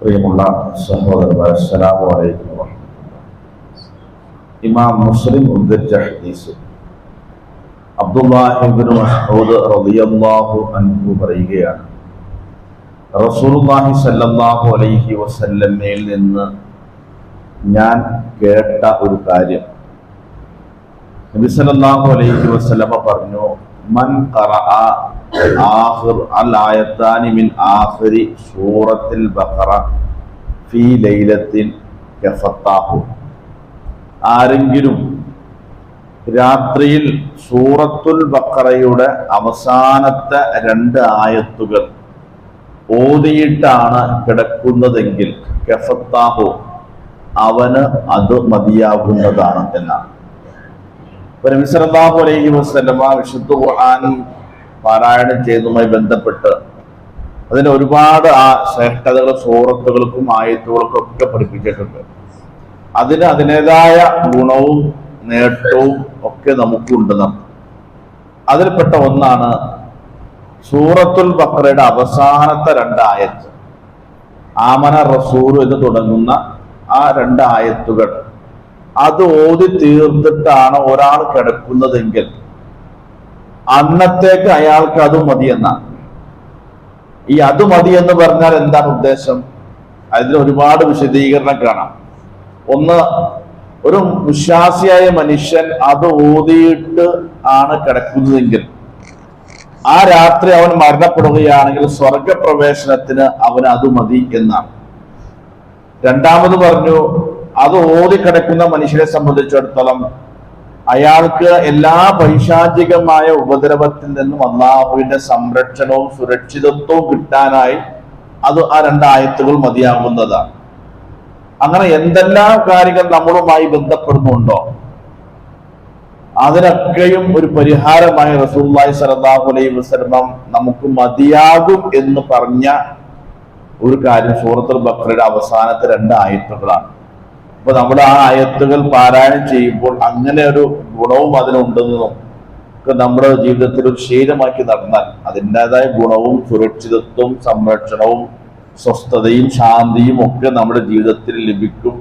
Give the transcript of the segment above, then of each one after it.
പ്രിയമുള്ള സഹോദരന്മാർ അസ്സലാമു അലൈക്കും. ഇമാം മുസ്ലിം ഉദ്ധരിച്ച ഹദീസ് അബ്ദുല്ലാഹിബ്നു മസ്ഊദ് റളിയല്ലാഹു അൻഹു പറയുകയാണ് റസൂലുള്ളാഹി സല്ലല്ലാഹു അലൈഹി വസല്ലമയിൽ നിന്ന് ഞാൻ കേട്ട ഒരു കാര്യം നബി സല്ലല്ലാഹു അലൈഹി വസല്ലമ പറഞ്ഞു മൻ ഖറഅ മിൻ ബഖറ ഫീ ആരെങ്കിലും രാത്രിയിൽ സൂറത്തുൽ ബക്കറയുടെ അവസാനത്തെ രണ്ട് ആയത്തുകൾ ഓതിയിട്ടാണ് കിടക്കുന്നതെങ്കിൽ കഫത്താഹു അവന് അത് മതിയാകുന്നതാണ് എന്നാണ്. നബി സല്ലല്ലാഹു അലൈഹി വസല്ലമ വിശുദ്ധ ഖുർആൻ പാരായണം ചെയ്യുന്നതുമായി ബന്ധപ്പെട്ട് അതിന് ഒരുപാട് ആ ശ്രേഷ്ഠതകൾ സുഹൃത്തുക്കൾക്കും ആയത്തുകൾക്കും ഒക്കെ പഠിപ്പിച്ചിട്ടുണ്ട്. അതിന് അതിന്റെതായ ഗുണവും നേട്ടവും ഒക്കെ നമുക്കുണ്ടെന്ന് അതിൽപ്പെട്ട ഒന്നാണ് സൂറത്തുൽ ബഖറയുടെ അവസാനത്തെ രണ്ട് ആയത്ത്. ആമന റസൂർ എന്ന് തുടങ്ങുന്ന ആ രണ്ട് ആയത്തുകൾ. അത് ഓതി തീർത്തിട്ടാണ് ഒരാൾ കിടക്കുന്നതെങ്കിൽ അന്നത്തേക്ക് അയാൾക്ക് അത് മതിയെന്നാണ് ഈ അത് മതി എന്ന് പറഞ്ഞാൽ എന്താണ് ഉദ്ദേശം? അതിൽ ഒരുപാട് വിശദീകരണം കാണാം. ഒന്ന് ഒരു വിശ്വാസിയായ മനുഷ്യൻ അത് ഓതിയിട്ട് ആണ് കിടക്കുന്നതെങ്കിൽ ആ രാത്രി അവൻ മരണപ്പെടുകയാണെങ്കിൽ സ്വർഗപ്രവേശനത്തിന് അവൻ അത് മതി എന്നാണ്. രണ്ടാമത് പറഞ്ഞു അത് ഓതി കിടക്കുന്ന മനുഷ്യരെ സംബന്ധിച്ചിടത്തോളം അയാൾക്ക് എല്ലാ പൈശാചികമായ ഉപദ്രവത്തിൽ നിന്നും അള്ളാഹുവിന്റെ സംരക്ഷണവും സുരക്ഷിതത്വവും കിട്ടാനായി അത് ആ രണ്ടായത്തുകൾ മതിയാകുന്നതാണ്. അങ്ങനെ എന്തെല്ലാം കാര്യങ്ങൾ നമ്മളുമായി ബന്ധപ്പെടുന്നുണ്ടോ? അതിനൊക്കെയും ഒരു പരിഹാരമായി റസൂല്ലായി സലല്ലാഹു അലൈഹി വസല്ലം നമുക്ക് മതിയാകും എന്ന് പറഞ്ഞ ഒരു കാര്യം സൂറത്തുൽ ബക്രയുടെ അവസാനത്തെ രണ്ട് ആയത്തുകളാണ്. അപ്പൊ നമ്മൾ ആ ആയത്തുകൾ പാരായണം ചെയ്യുമ്പോൾ അങ്ങനെ ഒരു ഗുണവും അതിനുണ്ടെന്നും ഒക്കെ നമ്മുടെ ജീവിതത്തിൽ ഒരു ശീലമാക്കി നടന്നാൽ അതിന്റെതായ ഗുണവും സുരക്ഷിതത്വവും സംരക്ഷണവും സ്വസ്ഥതയും ശാന്തിയും ഒക്കെ നമ്മുടെ ജീവിതത്തിൽ ലഭിക്കും.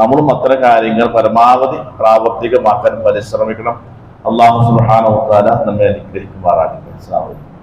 നമ്മളും അത്തരം കാര്യങ്ങൾ പരമാവധി പ്രാവർത്തികമാക്കാൻ പരിശ്രമിക്കണം. അള്ളാഹു തആല നമ്മെ അനുഗ്രഹിക്കുമാറാകട്ടെ. അലൈക്കും.